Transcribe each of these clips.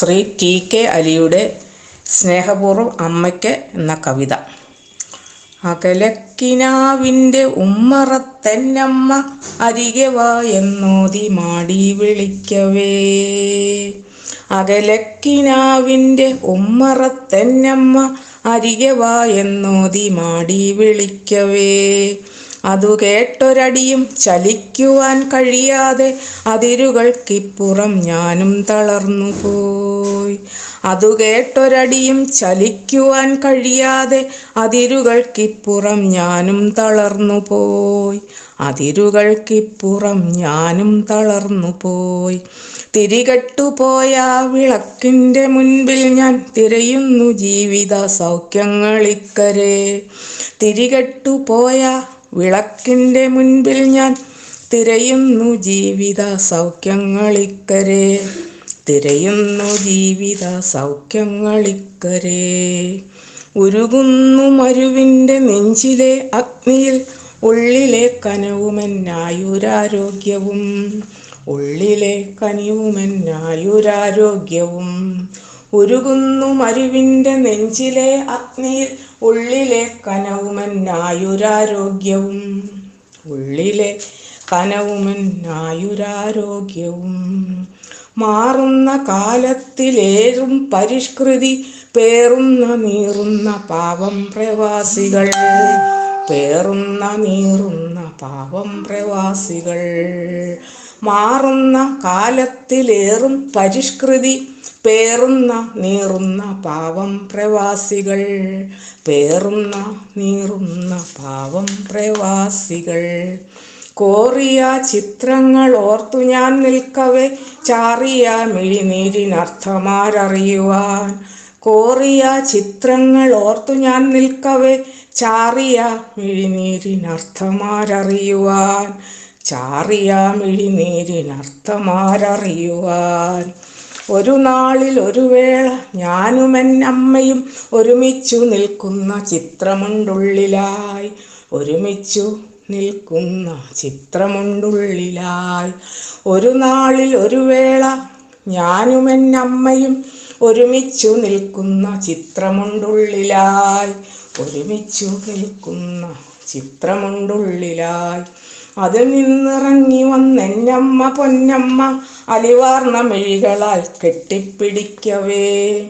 Shri T K അലിയുടെ സ്നേഹപൂർവം അമ്മയ്ക്ക് എന്ന കവിത. അകലക്കിനാവിന്റെ ഉമ്മറത്തന്നമ്മ അരികെ വാ എന്നോതി മാടി വിളിക്കവേ. അകലക്കിനാവിന്റെ ഉമ്മറത്തന്നമ്മ അരികെ വാ എന്നോതി മാടി വിളിക്കവേ. അതു കേട്ടൊരടിയും ചലിക്കുവാൻ കഴിയാതെ അതിരുകൾക്കിപ്പുറം ഞാനും തളർന്നു പോയി അതു കേട്ടൊരടിയും ചലിക്കുവാൻ കഴിയാതെ അതിരുകൾക്കിപ്പുറം ഞാനും തളർന്നു പോയി. അതിരുകൾക്കിപ്പുറം ഞാനും തളർന്നു പോയി. തിരികെട്ടുപോയ വിളക്കിന്റെ മുൻപിൽ ഞാൻ തിരയുന്നു ജീവിത സൗഖ്യങ്ങളിക്കരെ തിരികെട്ടുപോയ വിളക്കിന്റെ മുൻപിൽ ഞാൻ തിരയുന്നു ജീവിത സൗഖ്യങ്ങളിക്കരെ തിരയുന്നു ജീവിത സൗഖ്യങ്ങളിക്കരെ ഉരുകുന്നു മരുവിന്റെ നെഞ്ചിലെ അഗ്നിയിൽ ഉള്ളിലെ കനവുമെന്നായുരാരോഗ്യവും ഉള്ളിലെ കനിവുമെന്നായുരാരോഗ്യവും ഉരുകുന്നു മരുവിന്റെ നെഞ്ചിലെ അഗ്നിയിൽ ഉള്ളിലെ കനവുമെന്നായുരാരോഗ്യവും ഉള്ളിലെ കനവുമെന്നായുരാരോഗ്യവും മാറുന്ന കാലത്തിലേറും പരിഷ്കൃതി പേറുന്ന നീറുന്ന പാവം പ്രവാസികൾ. പേറുന്ന നീറുന്ന പാവം പ്രവാസികൾ. മാറുന്ന കാലത്തിലേറും പരിഷ്കൃതി പേറുന്ന നീറുന്ന പാവം പ്രവാസികൾ. പേറുന്ന നീറുന്ന പാവം പ്രവാസികൾ. കോറിയ ചിത്രങ്ങൾ ഓർത്തു ഞാൻ നിൽക്കവേ. ചാറിയ മിഴിനീരിനർത്ഥമാരറിയുവാൻ. കോറിയ ചിത്രങ്ങൾ ഓർത്തു ഞാൻ നിൽക്കവേ. ചാറിയ മിഴിനീരിനർത്ഥമാരറിയുവാൻ. ചാറിയ മിഴിനീരിനർത്ഥമാരറിയുവാൻ. ഒരു നാളിൽ ഒരു വേള ഞാനും അമ്മയും ഒരുമിച്ചു നിൽക്കുന്ന ചിത്രമുണ്ടുള്ളിലായി. ഒരുമിച്ചു നിൽക്കുന്ന ചിത്രമുണ്ടുള്ളിലായി. ഒരു നാളിൽ ഒരു വേള ഞാനും എന്നമ്മയും ഒരുമിച്ചു നിൽക്കുന്ന ചിത്രമുണ്ടുള്ളിലായി. ഒരുമിച്ചു നിൽക്കുന്ന ചിത്രമുണ്ടുള്ളിലായി. അതിൽ നിന്നിറങ്ങി വന്നെന്നമ്മ പൊന്നമ്മ അലിവാർന്ന മെഴികളാൽ കെട്ടിപ്പിടിക്കവേ.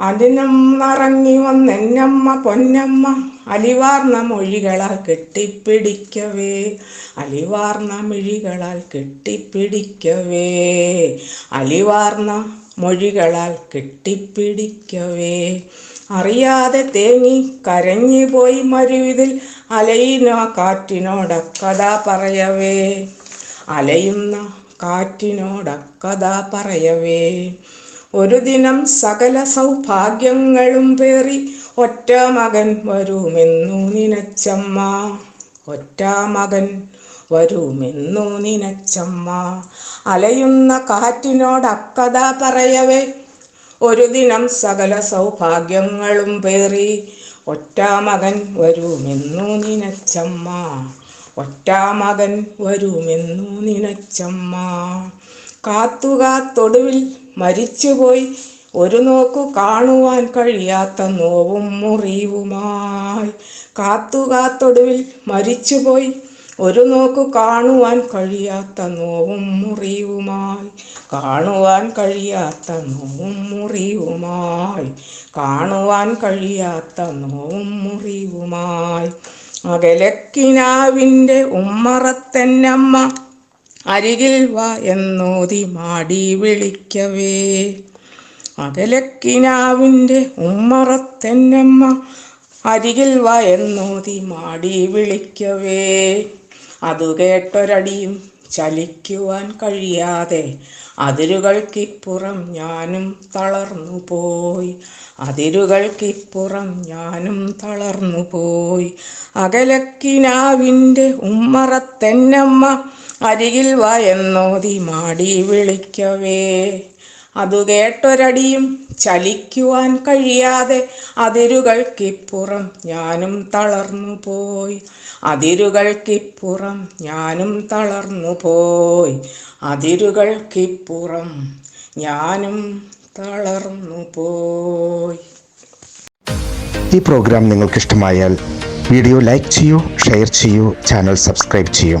അതിനും നിറങ്ങി വന്നെന്നമ്മ പൊന്നമ്മ അലിവാർന്ന മൊഴികളാൽ കെട്ടിപ്പിടിക്കവേ. അലിവാർന്ന മിഴികളാൽ കെട്ടിപ്പിടിക്കവേ. അലിവാർന്ന മൊഴികളാൽ കെട്ടിപ്പിടിക്കവേ. അറിയാതെ തേങ്ങി കരഞ്ഞു പോയി മരുവിതിൽ അലയുന്ന കാറ്റിനോടക്കഥ പറയവേ. അലയുന്ന കാറ്റിനോടക്കഥ പറയവേ. ഒരു ദിനം സകല സൗഭാഗ്യങ്ങളും പേറി ഒറ്റ മകൻ വരുമെന്നു നിനച്ചമ്മ. ഒറ്റ മകൻ വരുമെന്നു നിനച്ചമ്മ. അലയുന്ന കാറ്റിനോടക്കഥ പറയവേ. ഒരു ദിനം സകല സൗഭാഗ്യങ്ങളും പേറി ഒറ്റ മകൻ വരുമെന്നു നിനച്ചമ്മ. ഒറ്റ മകൻ വരുമെന്നു നിനച്ചമ്മ. കാത്തുകാത്തൊടുവിൽ മരിച്ചുപോയി. ഒരു നോക്കു കാണുവാൻ കഴിയാത്ത നോവും മുറിവുമായി. കാത്തു കാത്തൊടുവിൽ മരിച്ചുപോയി. ഒരു നോക്കു കാണുവാൻ കഴിയാത്ത നോവും മുറിവുമായി. കാണുവാൻ കഴിയാത്ത നോവും മുറിവുമായി. കാണുവാൻ കഴിയാത്ത നോവും മുറിവുമായി. അകലക്കിനാവിന്റെ ഉമ്മറത്തെന്നമ്മ അരികിൽ വാ എന്നോതി മാടി വിളിക്കവേ. അകലക്കിനാവിന്റെ ഉമ്മറത്തെന്നമ്മ അരികിൽ വാ എന്നോതി മാടി വിളിക്കവേ. അതു കേട്ടൊരടിയും ചലിക്കുവാൻ കഴിയാതെ അതിരുകൾക്കിപ്പുറം ഞാനും തളർന്നു പോയി. അതിരുകൾക്കിപ്പുറം ഞാനും തളർന്നു പോയി. അകലക്കിനാവിന്റെ ഉമ്മറത്തെന്നമ്മ അരികിൽ വാ മാടി വിളിക്കവേ. അതു കേട്ടൊരടിയും ചലിക്കുവാൻ കഴിയാതെ അതിരുകൾക്കിപ്പുറം ഞാനും തളർന്നു പോയി അതിരുകൾക്കിപ്പുറം ഞാനും തളർന്നു പോയി അതിരുകൾക്കിപ്പുറം ഞാനും തളർന്നു പോയി ഈ പ്രോഗ്രാം നിങ്ങൾക്ക് ഇഷ്ടമായാൽ വീഡിയോ ലൈക്ക് ചെയ്യൂ ഷെയർ ചെയ്യൂ ചാനൽ സബ്സ്ക്രൈബ് ചെയ്യൂ.